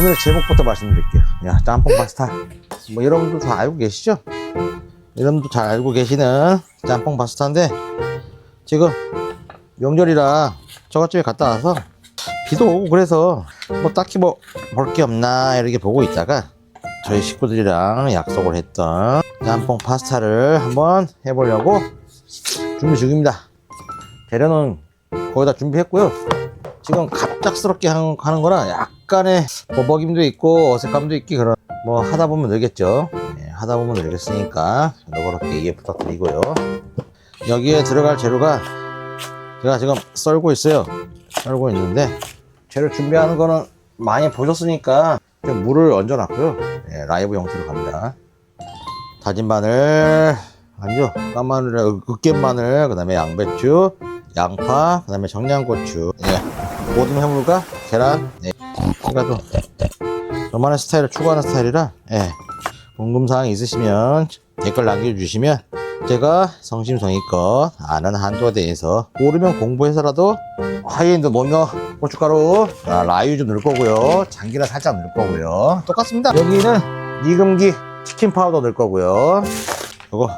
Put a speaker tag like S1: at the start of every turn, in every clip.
S1: 오늘 제목부터 말씀드릴게요. 야, 짬뽕 파스타. 뭐 여러분도 다 알고 계시죠? 여러분도 잘 알고 계시는 짬뽕 파스타인데 지금 명절이라 저것집에 갔다 와서 비도 오고 그래서 뭐 딱히 뭐 볼 게 없나 이렇게 보고 있다가 저희 식구들이랑 약속을 했던 짬뽕 파스타를 한번 해보려고 준비 중입니다. 재료는 거의 다 준비했고요. 지금 갑작스럽게 하는, 하는 거라 약 간의 버벅임도 있고 어색함도 있기 그런 뭐 하다 보면 늘겠죠. 예, 하다 보면 늘겠으니까 너그럽게 이해 부탁드리고요. 여기에 들어갈 재료가 제가 지금 썰고 있어요. 썰고 있는데 재료 준비하는 거는 많이 보셨으니까 좀 물을 얹어 놨고요. 예, 라이브 형태로 갑니다. 다진 마늘, 아니죠. 깐 마늘, 으깬 마늘, 그 다음에 양배추, 양파, 그 다음에 청양고추, 예, 모든 해물과 계란, 네. 제가 또 저만의 스타일을 추구하는 스타일이라, 예, 궁금사항 있으시면 댓글 남겨주시면 제가 성심성의껏 아는 한도에 대해서 모르면 공부해서라도 하이엔드 뭐며 고춧가루 아, 라유 좀 넣을 거고요. 장기를 살짝 넣을 거고요. 똑같습니다. 여기는 이금기 치킨 파우더 넣을 거고요. 요거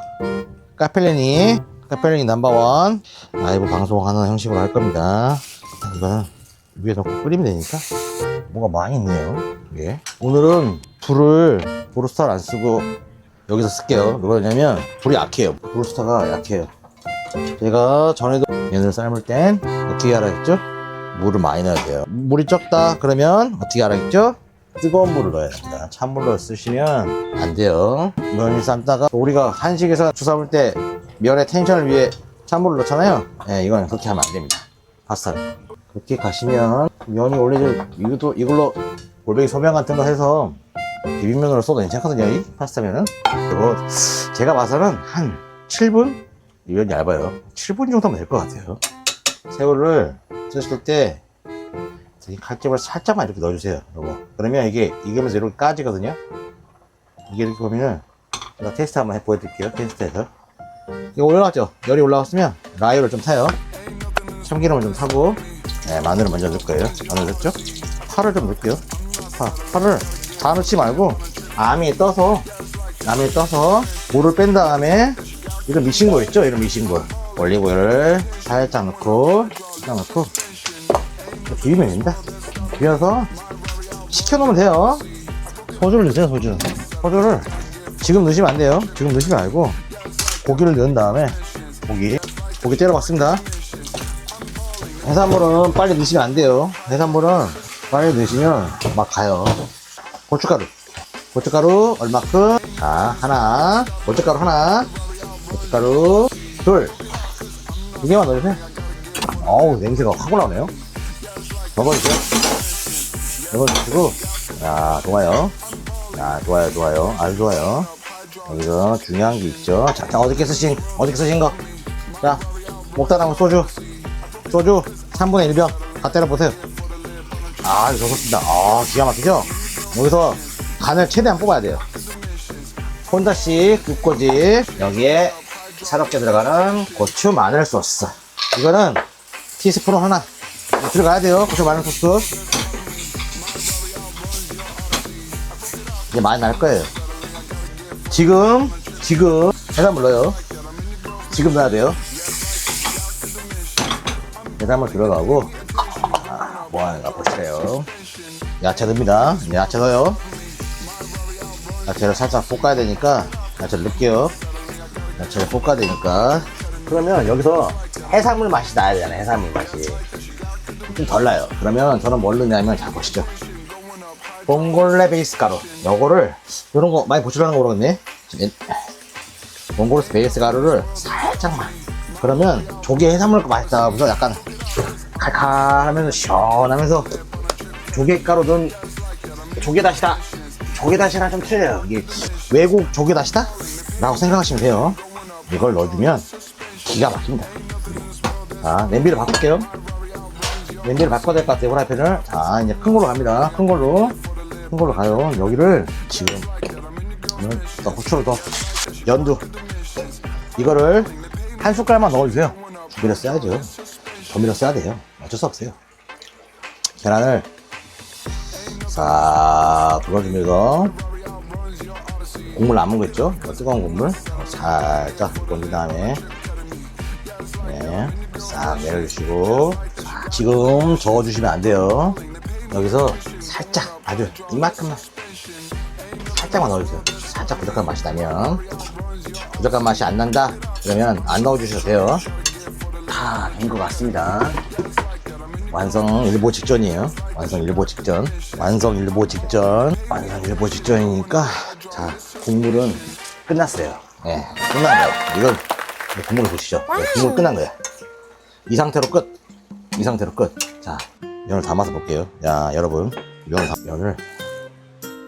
S1: 카펠레니 카펠레니 넘버원. 라이브 방송하는 형식으로 할 겁니다. 이거는 위에 넣고 끓이면 되니까 뭐가 많이 있네요. 예. 오늘은 불을 브루스타를 안 쓰고 여기서 쓸게요. 왜 그러냐면 불이 약해요. 브루스타가 약해요. 제가 전에도 면을 삶을 땐 어떻게 하라 했죠? 물을 많이 넣어야 돼요. 물이 적다 그러면 어떻게 하라 했죠? 뜨거운 물을 넣어야 됩니다. 찬물로 쓰시면 안 돼요. 면을 삶다가 우리가 한식에서 주사볼 때 면의 텐션을 위해 찬물을 넣잖아요. 예, 이건 그렇게 하면 안 됩니다. 파스타를 그렇게 가시면 면이 원래 저 이것도 이걸로 골뱅이 소면 같은 거 해서 비빔면으로 써도 괜찮거든요 이 파스타면은. 그리고 제가 봐서는 한 7분? 이건 얇아요. 7분 정도면 될 것 같아요. 새우를 쓰실 때이 칼집을 살짝만 이렇게 넣어주세요 요거. 그러면 이게 익으면서 이렇게 까지거든요. 이게 이렇게 보면은 제가 테스트 한번 해 보여드릴게요 테스트해서. 이거 올라갔죠? 열이 올라왔으면 라유를 좀 타요. 참기름을 좀 타고 네, 마늘을 먼저 넣을 거예요. 마늘 넣었죠? 파를 좀 넣을게요. 파, 파를 다 넣지 말고 암이 떠서 암이 떠서 물을 뺀 다음에 이런 거 있죠? 이런 거 올리브유를 살짝 넣고 살짝 넣고. 비비면 됩니다. 비벼서 식혀놓으면 돼요. 소주를 넣으세요 소주. 소주를 지금 넣으시면 안 돼요. 지금 넣으시면 말고 고기를 넣은 다음에 고기 고기 때려 봤습니다 해산물은 빨리 넣으시면 안 돼요. 해산물은 빨리 넣으시면 막 가요. 고춧가루. 고춧가루 얼마큼? 자 하나. 고춧가루 하나. 고춧가루 둘 두 개만 넣으세요. 어우 냄새가 확 올라오네요. 먹어주세요. 먹어주시고. 자 좋아요. 자 좋아요 좋아요. 아주 좋아요. 여기서 중요한 게 있죠. 자, 자 어저께 쓰신 어저께 쓰신 거자 먹다 남은 소주 소주 3분의 1병 다 때려보세요. 아 이거 좋습니다. 아 기가 막히죠? 여기서 간을 최대한 뽑아야 돼요. 혼자씩 굽고지 여기에 새롭게 들어가는 고추 마늘 소스. 이거는 티스푼 하나 들어가야 돼요 고추 마늘 소스. 이제 많이 날 거예요. 지금 지금 해산물 넣어요. 지금 넣어야 돼요 해산물 들어가고. 아, 뭐하는가 보시래요. 야채 넣습니다. 네, 야채 넣어요. 야채를 살짝 볶아야 되니까 야채를 넣을게요. 야채를 볶아야 되니까. 그러면 여기서 해산물 맛이 나야 되잖아요 해산물 맛이. 좀 덜 나요. 그러면 저는 뭘 넣냐면 잘 보시죠. 봉골레 베이스 가루. 요거를 요런 거 많이 보시라는 거 그러겠네. 봉골레 베이스 가루를 살짝만. 그러면 조개 해산물 맛있다 무슨 약간 칼칼하면서 시원하면서 조개가루 넣은 조개다시다. 조개다시랑 좀 틀려요. 이게 외국 조개다시다? 라고 생각하시면 돼요. 이걸 넣어주면 기가 막힙니다. 자 냄비를 바꿀게요. 냄비를 바꿔야 될 것 같아요 후라이팬을. 자 이제 큰 걸로 갑니다. 큰 걸로. 큰 걸로 가요. 여기를 지금 더 후추를 더 연두. 이거를 한 숟갈만 넣어주세요. 두 배로 써야죠. 더 밀어 써야 돼요 어쩔 수 없어요 계란을 싹 불어주면서 국물 남은 거 있죠? 뜨거운 국물 어, 살짝 건진 다음에 네, 싹 내려주시고 자, 지금 저어주시면 안 돼요. 여기서 살짝 아주 이만큼만 살짝만 넣어주세요. 살짝 부족한 맛이 나면 부족한 맛이 안 난다 그러면 안 넣어주셔도 돼요. 다 된 것 같습니다. 완성 일보 직전이에요. 완성 일보 직전. 완성 일보 직전. 완성 일보 직전이니까 자 국물은 끝났어요. 예, 끝난 거예요. 이건 국물 보시죠. 네, 국물 끝난 거야. 이 상태로 끝. 이 상태로 끝. 자 면을 담아서 볼게요. 야 여러분 면을 담- 면을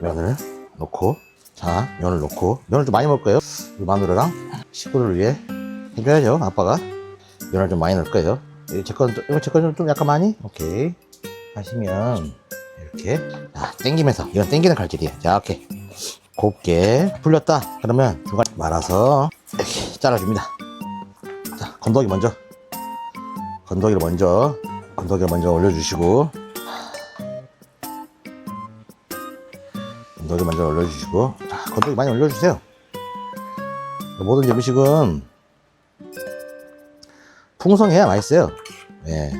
S1: 면을 넣고 자 면을 넣고 면을 좀 많이 먹을 거예요. 마누라랑 식구를 위해 해줘야죠. 아빠가 면을 좀 많이 넣을 거예요. 제건 이거 제건 좀 약간 많이? 오케이. 하시면 이렇게 자 땡기면서 이건 땡기는 칼질이에요. 자 오케이. 곱게 풀렸다. 그러면 중간 말아서 이렇게 잘라줍니다. 자 건더기 먼저. 건더기를 먼저 건더기를 먼저 올려주시고. 건더기 먼저 올려주시고. 자 건더기 많이 올려주세요. 모든 음식은 풍성해야 맛있어요. 예.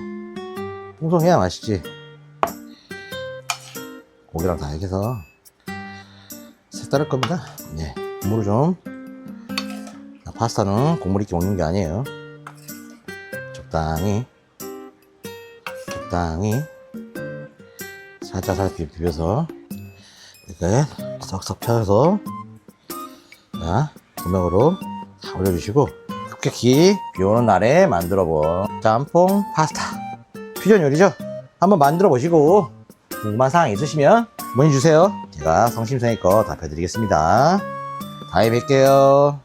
S1: 풍성해야 맛있지. 고기랑 다 해서 색다를 겁니다. 예. 국물을 좀 파스타는 국물 있게 먹는 게 아니에요. 적당히 적당히 살짝 살짝 비벼서 이렇게 석석 펴서 자 조명으로 다 올려주시고 급격히 비 오는 날에 만들어 본 짬뽕 파스타. 퓨전 요리죠? 한번 만들어 보시고 궁금한 사항 있으시면 문의 주세요. 제가 성심성의껏 답해 드리겠습니다. 다음에 뵐게요